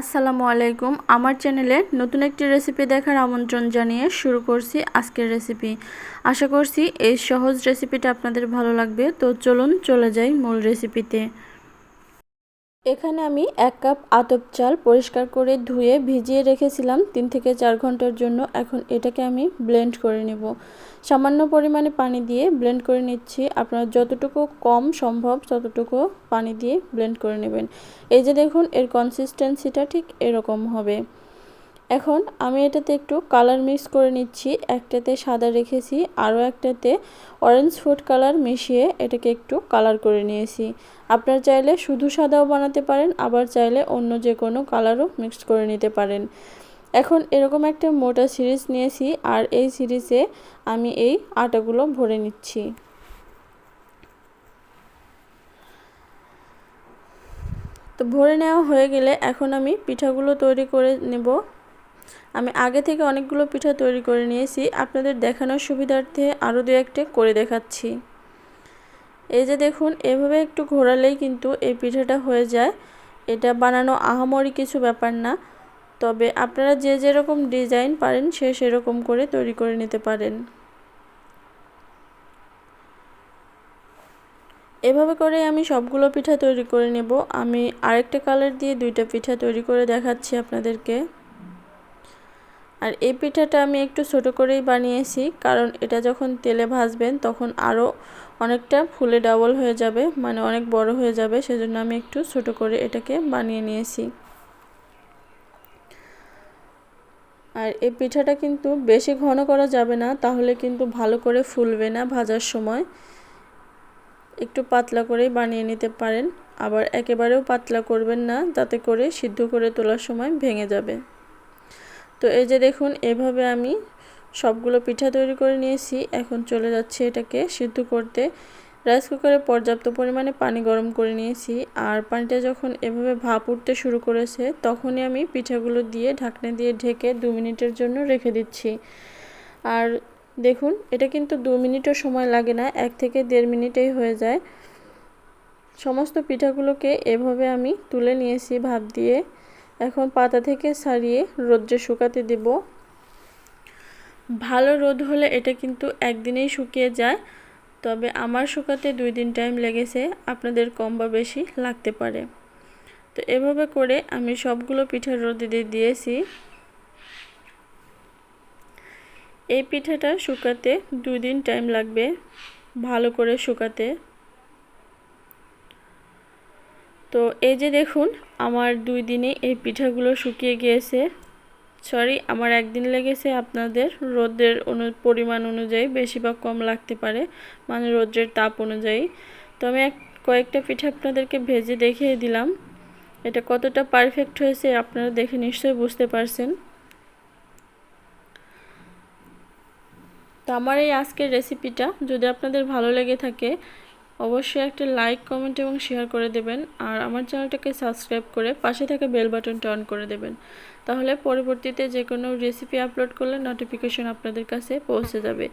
আসসালামু আলাইকুম। আমার চ্যানেলে নতুন একটি রেসিপি দেখার আমন্ত্রণ জানিয়ে শুরু করছি আজকের রেসিপি। আশা করছি এই সহজ রেসিপিটা আপনাদের ভালো লাগবে। তো চলুন চলে যাই মূল রেসিপিতে। এখানে আমি এক কাপ আতপ চাল পরিষ্কার করে ধুয়ে ভিজিয়ে রেখেছিলাম তিন থেকে চার ঘণ্টার জন্য। এখন এটাকে আমি ব্লেন্ড করে নেব। সামান্য পরিমাণে পানি দিয়ে ব্লেন্ড করে নিচ্ছি। আপনার যতটুকু কম সম্ভব ততটুকু পানি দিয়ে ব্লেন্ড করে নেবেন। এই যে দেখুন, এর কনসিস্টেন্সিটা ঠিক এরকম হবে। এখন আমি এটাতে একটু কালার মিক্স করে নিচ্ছি। একটাতে সাদা রেখেছি, আরও একটাতে অরেঞ্জ ফুড কালার মিশিয়ে এটাকে একটু কালার করে নিয়েছি। আপনার চাইলে শুধু সাদাও বানাতে পারেন, আবার চাইলে অন্য যে কোনো কালারও মিক্স করে নিতে পারেন। এখন এরকম একটা মোটা সিরিজ নিয়েছি আর এই সিরিজে আমি এই আটাগুলো ভরে নিচ্ছি। তো ভরে নেওয়া হয়ে গেলে এখন আমি পিঠাগুলো তৈরি করে নেব। আমি আগে থেকে অনেকগুলো পিঠা তৈরি করে নিয়েছি, আপনাদের দেখানোর সুবিধার্থে আরও দু একটা করে দেখাচ্ছি। এই যে দেখুন, এভাবে একটু ঘোরালেই কিন্তু এই পিঠাটা হয়ে যায়। এটা বানানো আহামরি কিছু ব্যাপার না, তবে আপনারা যে যেরকম ডিজাইন পারেন, সে সেরকম করে তৈরি করে নিতে পারেন। এভাবে করে আমি সবগুলো পিঠা তৈরি করে নেব। আমি আরেকটা কালার দিয়ে দুইটা পিঠা তৈরি করে দেখাচ্ছি আপনাদেরকে। আর এই পিঠাটা আমি একটু ছোট করেই বানিয়েছি, কারণ এটা যখন তেলে ভাজবেন তখন আরও অনেকটা ফুলে ডাবল হয়ে যাবে মানে অনেক বড় হয়ে যাবে, সেজন্য আমি একটু ছোট করে এটাকে বানিয়ে নিয়েছি। আর এই পিঠাটা কিন্তু বেশি ঘন করা যাবে না, তাহলে কিন্তু ভালো করে ফুলবে না ভাজার সময়। একটু পাতলা করেই বানিয়ে নিতে পারেন, আবার একেবারেও পাতলা করবেন না যাতে করে সিদ্ধ করে তোলার সময় ভেঙে যাবে। তো এই যে দেখুন, এভাবে আমি সবগুলো পিঠা তৈরি করে নিয়েছি। এখন চলে যাচ্ছে এটাকে সিদ্ধ করতে। রাইস কুকারে পর্যাপ্ত পরিমাণে পানি গরম করে নিয়েছি। আর পানিটা যখন এভাবে ভাপ উঠতে শুরু করেছে, তখনই আমি পিঠাগুলো দিয়ে ঢাকনা দিয়ে ঢেকে দু মিনিটের জন্য রেখে দিচ্ছি। আর দেখুন, এটা কিন্তু দু মিনিটও সময় লাগে না, এক থেকে দেড় মিনিটেই হয়ে যায়। সমস্ত পিঠাগুলোকে এভাবে আমি তুলে নিয়েছি ভাপ দিয়ে। এখন পাতা থেকে সারিয়ে রোদ্রে শুকাতে দেব। ভালো রোদ হলে এটা কিন্তু একদিনেই শুকিয়ে যায়, তবে আমার শুকাতে দুই দিন টাইম লেগেছে, আপনাদের কম বা বেশি লাগতে পারে। তো এভাবে করে আমি সবগুলো পিঠা রোদে দিয়ে দিয়েছি। এই পিঠাটা শুকাতে দুই দিন টাইম লাগবে, ভালো করে শুকাতে। তো এই যে দেখুন, আমার দুই দিনে এই পিঠাগুলো শুকিয়ে গিয়েছে। সরি আমার একদিন লেগেছে আপনাদের। রোদের অনু, পরিমাণ অনুযায়ী বেশি বা কম লাগতে পারে মানে রোদ্রের তাপ অনুযায়ী। তো আমি এক, কয়েকটা পিঠা আপনাদেরকে ভেজে দেখিয়ে দিলাম। এটা কতটা পারফেক্ট হয়েছে আপনারা দেখে নিশ্চয়ই বুঝতে পারছেন। তো আমার এই আজকের রেসিপিটা যদি আপনাদের ভালো লেগে থাকে অবশ্যই একটা লাইক কমেন্ট এবং শেয়ার করে দেবেন। আর আমার চ্যানেলটাকে সাবস্ক্রাইব করে পাশে থাকা বেল বাটনটা অন করে দেবেন। তাহলে পরবর্তীতে যে কোনো রেসিপি আপলোড করলে নোটিফিকেশন আপনাদের কাছে পৌঁছে যাবে।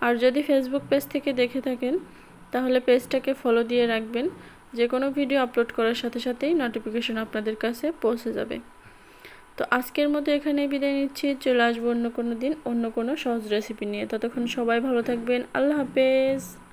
আর যদি ফেসবুক পেজ থেকে দেখে থাকেন, তাহলে পেজটাকে ফলো দিয়ে রাখবেন। যে কোনো ভিডিও আপলোড করার সাথে সাথেই নোটিফিকেশন আপনাদের কাছে পৌঁছে যাবে। তো আজকের মতো এখানে বিদায় নিচ্ছি। চলে আসব অন্য কোনো দিন অন্য কোনো সহজ রেসিপি নিয়ে। ততক্ষণ সবাই ভালো থাকবেন। আল্লাহ হাফেজ।